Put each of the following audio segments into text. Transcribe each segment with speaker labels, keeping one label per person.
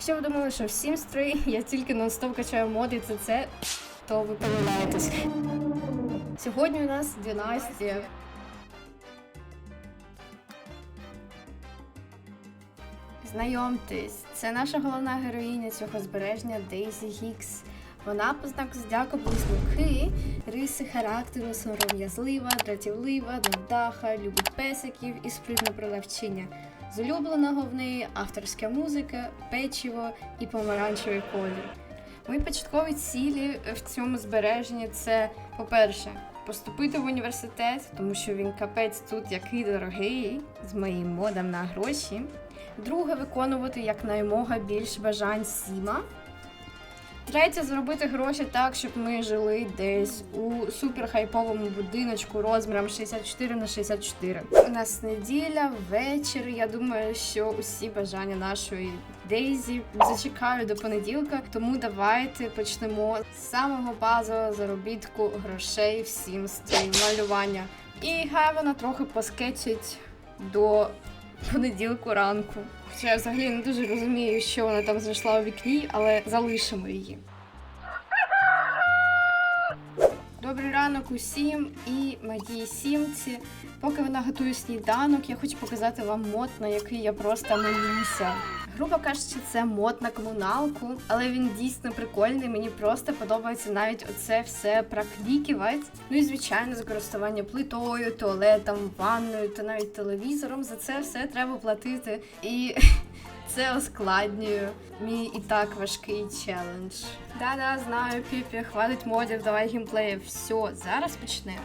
Speaker 1: Якщо ви думали, що в Sims 3 я тільки нон-стоп качаю моди, це це, то ви помиляєтесь. Сьогодні у нас династія. Знайомтесь, це наша головна героїня цього збереження Дейзі Гікс. Вона по знаку зодіаку близнюки, риси характеру, сором'язлива, дратівлива, невдаха, любить песиків і спритне продавчиня. З улюбленого в неї авторська музика, печиво і помаранчевий колір. Мої початкові цілі в цьому збереженні це, по-перше, поступити в університет, тому що він капець тут який дорогий, з моїм модом на гроші. Друге, виконувати якнаймога більш бажань Сіма. Третє, зробити гроші так, щоб ми жили десь у суперхайповому будиночку розміром 64 на 64. У нас неділя, вечір. Я думаю, що усі бажання нашої Дейзі зачекаю до понеділка. Тому давайте почнемо з самого базового заробітку грошей всім з малювання. І хай вона трохи поскетчить до понеділку ранку. Хоча я взагалі не дуже розумію, що вона там знайшла у вікні, але залишимо її. Добрий ранок усім і моїй сімці. Поки вона готує сніданок, я хочу показати вам мод, на який я просто молюся. Грубо кажучи, це мод на комуналку, але він дійсно прикольний. Мені просто подобається навіть оце все проклікувати. Ну і звичайно, за користування плитою, туалетом, ванною та навіть телевізором. За це все треба платити. І це ускладнює мій і так важкий челендж. Да-да, знаю, Піпі, хватить модів, давай геймплеїв. Все, зараз почнемо.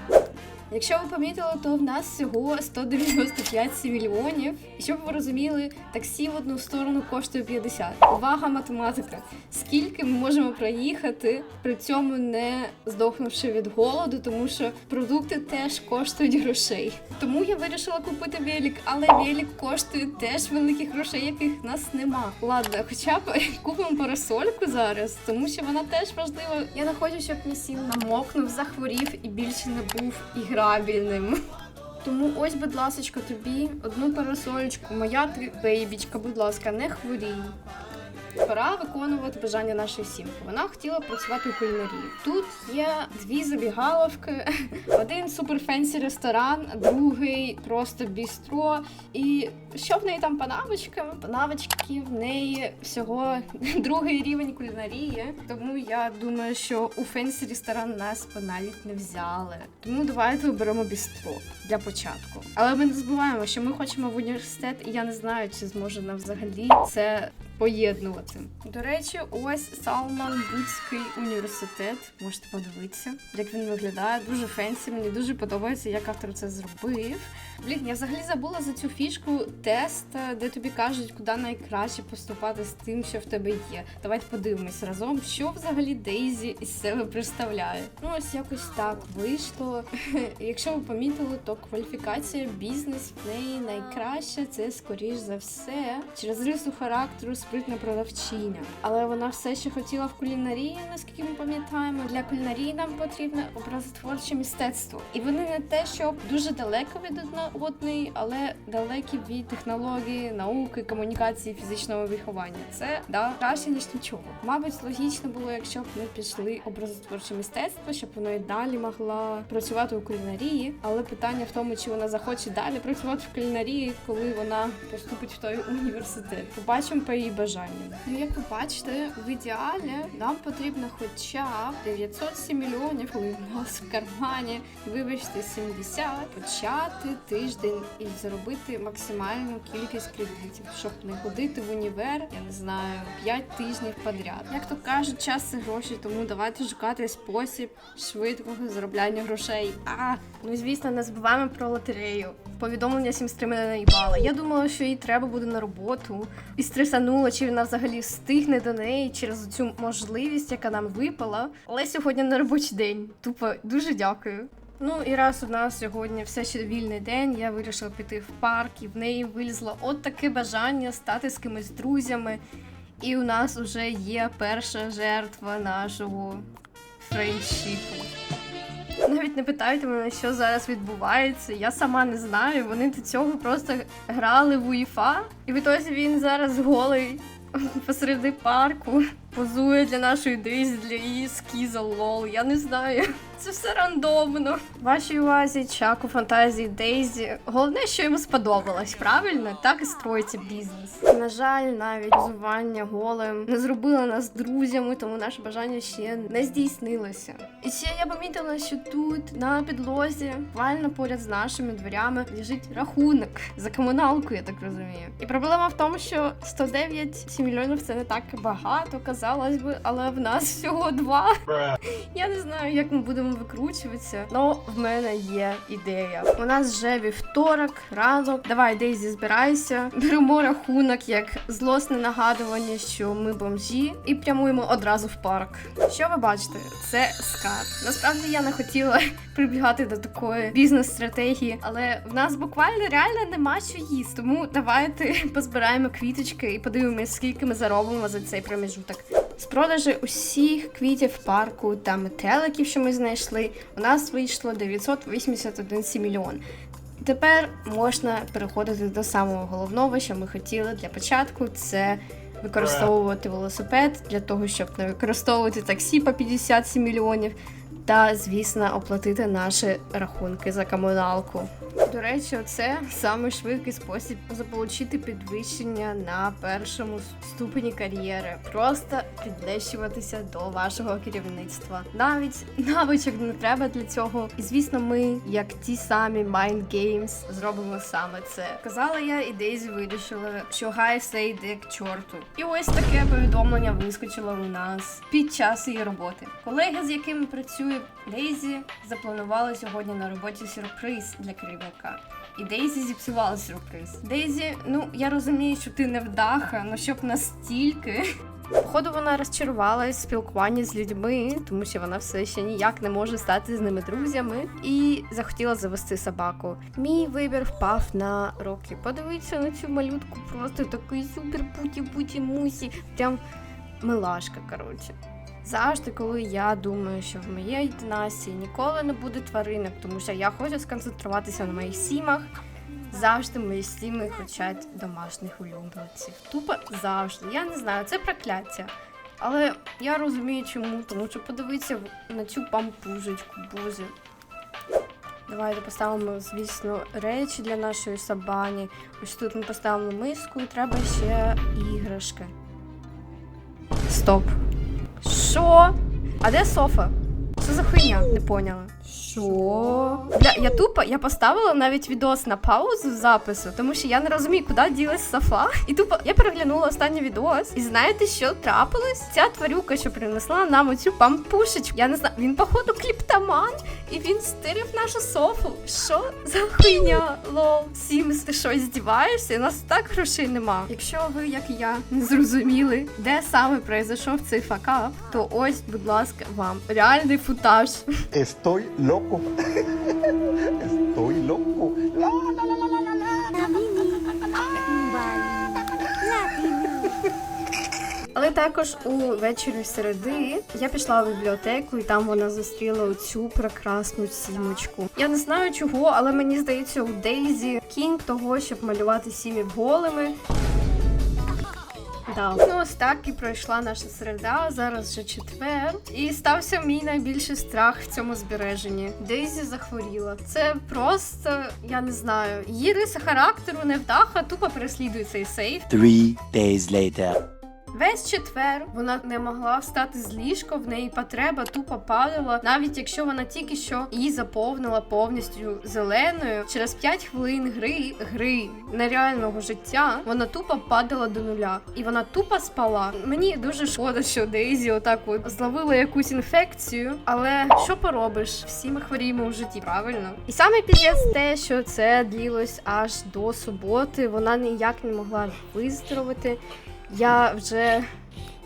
Speaker 1: Якщо ви помітили, то в нас всього 195 мільйонів. І щоб ви розуміли, таксі в одну сторону коштує 50. Увага, математика. Скільки ми можемо проїхати, при цьому не здохнувши від голоду, тому що продукти теж коштують грошей. Тому я вирішила купити велик, але велик коштує теж великих грошей, яких в нас нема. Ладно, хоча б купимо парасольку зараз, тому що вона теж важлива. Я не хочу, щоб мій сім намокнув, захворів і більше не був іграбільним. Тому ось, будь ласка, тобі одну парасолечку, Моя бейбічка, будь ласка, не хворій. Пора виконувати бажання нашої сімки. Вона хотіла працювати у кулінарії. Тут є дві забігаловки, один суперфенсі ресторан, другий просто бістро. І що в неї там? По навички в неї всього другий рівень кулінарії. Тому я думаю, що у фенсі ресторан нас б навіть не взяли. Тому давайте оберемо бістро для початку. Але ми не забуваємо, що ми хочемо в університет, і я не знаю, чи зможе нам взагалі це поєднувати. До речі, ось Салман Будський університет. Можете подивитися, як він виглядає. Дуже фенсі. Мені дуже подобається, як автор це зробив. Блін, я взагалі забула за цю фішку тест, де тобі кажуть, куди найкраще поступати з тим, що в тебе є. Давайте подивимось разом, що взагалі Дейзі із себе представляє. Ну ось якось так вийшло. Якщо ви помітили, то кваліфікація бізнес в неї найкраща. Це скоріш за все через рису характеру спритна продавчиня. Але вона все ще хотіла в кулінарії, наскільки ми пам'ятаємо. Для кулінарії нам потрібне образотворче мистецтво. І вони не те, що дуже далеко від одної, але далекі від технології, науки, комунікації, фізичного виховання. Це да краще ніж нічого. Мабуть, логічно було, якщо б ми пішли образотворче мистецтво, щоб воно і далі могла працювати у кулінарії. Але питання в тому, чи вона захоче далі працювати в кулінарії, коли вона поступить в той університет. Побачимо по її бажанням. Ну як ви бачите, в ідеалі нам потрібно хоча б 907 мільйонів, коли в нас в кармані, вибачте, 70, почати тиждень і заробити максимальну кількість кредитів, щоб не ходити в універ, я не знаю, 5 тижнів подряд. Як то кажуть, час це гроші, тому давайте шукати спосіб швидкого заробляння грошей. А ну звісно, не забуваємо про лотерею. Повідомлення сімстри мене наїбало. Я думала, що їй треба буде на роботу. І стресанула, чи вона взагалі встигне до неї через цю можливість, яка нам випала. Але сьогодні на робочий день. Тупо дуже дякую. Ну і раз у нас сьогодні все ще вільний день, я вирішила піти в парк, і в неї вилізло от таке бажання стати з кимось друзями. І у нас вже є перша жертва нашого френдшіпу. Навіть не питайте мене, що зараз відбувається. Я сама не знаю. Вони до цього просто грали в УЄФА, і в ітозі він зараз голий посереди парку позує для нашої Дейзі, для її скізал лол. Я не знаю. Це все рандомно. Вашій увазі, чак у фантазії Дейзі. Головне, що йому сподобалось, правильно? Так і строїться бізнес. На жаль, навіть позування голим не зробило нас друзями, тому наше бажання ще не здійснилося. І ще я помітила, що тут на підлозі, буквально поряд з нашими дверями, лежить рахунок за комуналку, я так розумію. І проблема в тому, що 109 мільйонів це не так багато, казалось би, але в нас всього два. Я не знаю, як ми будемо викручуватися, але в мене є ідея. У нас вже вівторок, ранок. Давай, Дейзі, збирайся. Беремо рахунок як злосне нагадування, що ми бомжі, і прямуємо одразу в парк. Що ви бачите? Це скат. Насправді я не хотіла прибігати до такої бізнес-стратегії, але в нас буквально реально нема що їсти. Тому давайте позбираємо квіточки і подивимося, скільки ми заробимо за цей проміжуток. З продажу усіх квітів парку та метеликів, що ми знайшли, у нас вийшло 981 мільйон. Тепер можна переходити до самого головного, що ми хотіли для початку. Це використовувати велосипед для того, щоб не використовувати таксі по 57 мільйонів. Та, звісно, оплатити наші рахунки за комуналку. До речі, це самий швидкий спосіб заполучити підвищення на першому ступені кар'єри. Просто підлещуватися до вашого керівництва. Навіть навичок не треба для цього. І звісно, ми, як ті самі Mind Games, зробимо саме це. Казала я, і Дейзі вирішила, що гай все йде к чорту. І ось таке повідомлення вискочило у нас під час її роботи. Колеги, з якими працює Дейзі, запланували сьогодні на роботі сюрприз для керівника. І Дейзі зіпсувала сюрприз. Дейзі, ну я розумію, що ти не вдаха, ну щоб настільки. Походу, вона розчарувалась в спілкуванні з людьми, тому що вона все ще ніяк не може стати з ними друзями, і захотіла завести собаку. Мій вибір впав на роки. Подивіться на цю малютку, просто такий супер путі-путі мусі. Прям милашка, коротше. Завжди, коли я думаю, що в моїй династії ніколи не буде тваринок, тому що я хочу сконцентруватися на моїх сімах. Завжди мої сіми хочуть домашніх улюбленців. Тупо завжди. Я не знаю, це прокляття. Але я розумію чому, тому що подивіться на цю пампужечку, боже. Давайте поставимо, звісно, речі для нашої сабані. Ось тут ми поставимо миску і треба ще іграшки. Стоп. Що? А де Софа? Що за хуйня? Не поняла. Що? Бля, я тупо, я поставила навіть відос на паузу запису, тому що я не розумію, куди ділась Софа. І тупо я переглянула останній відос. І знаєте, що трапилось? Ця тварюка, що принесла нам оцю пампушечку. Я не знаю, він, походу, кліптоман, і він стирив нашу софу. Що за хуйня? Лол. Сімс, ти що, здіваєшся? У нас так грошей нема. Якщо ви, як і я, не зрозуміли, де саме произойшов цей факап, то ось, будь ласка, вам реальний футаж.
Speaker 2: Estoy loco. Estoy loco. La, la, la, la, la.
Speaker 1: Але також у вечері середи я пішла в бібліотеку, і там вона зустріла цю прекрасну сімочку. Я не знаю чого, але мені здається, у Дейзі кінь того, щоб малювати сім'ї голими. Да. Ну, ось так і пройшла наша середа. Зараз вже четвер. І стався мій найбільший страх в цьому збереженні. Дейзі захворіла. Це просто, я не знаю, її риса характеру невдаха тупо переслідує цей сейф.
Speaker 3: Three days later.
Speaker 1: Весь четвер вона не могла встати з ліжка, в неї потреба тупо падала, навіть якщо вона тільки що її заповнила повністю зеленою. Через 5 хвилин гри гри нереального життя вона тупо падала до нуля, і вона тупо спала. Мені дуже шкода, що Дейзі отак от зловила якусь інфекцію, але що поробиш? Всі ми хворіємо у житті, правильно? І саме піздець те, що це длілось аж до суботи. Вона ніяк не могла виздоровити. Я вже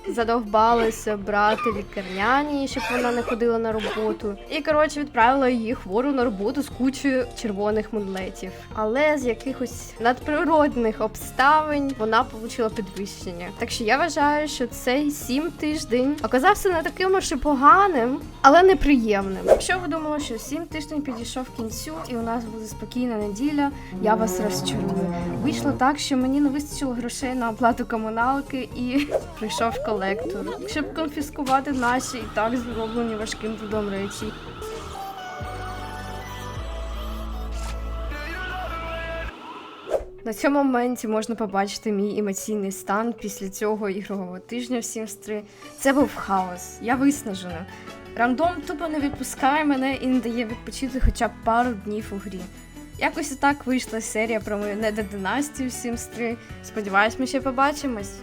Speaker 1: задовбалася брати лікарняні, щоб вона не ходила на роботу. І коротше відправила її хвору на роботу з кучою червоних мудлетів. Але з якихось надприродних обставин вона отримала підвищення. Так що я вважаю, що цей сім тиждень оказався не таким уж і поганим, але неприємним. Якщо ви думали, що сім тиждень підійшов кінцю, і у нас буде спокійна неділя, я вас розчарую. Вийшло так, що мені не вистачило грошей на оплату комуналки і прийшов колектор, щоб конфіскувати наші і так зроблені важким трудом речі. На цьому моменті можна побачити мій емоційний стан після цього ігрового тижня в Sims 3. Це був хаос. Я виснажена. Рандом тупо не відпускає мене і не дає відпочити хоча б пару днів у грі. Якось і так вийшла серія про мою недодинастію в Sims 3. Сподіваюсь, ми ще побачимось.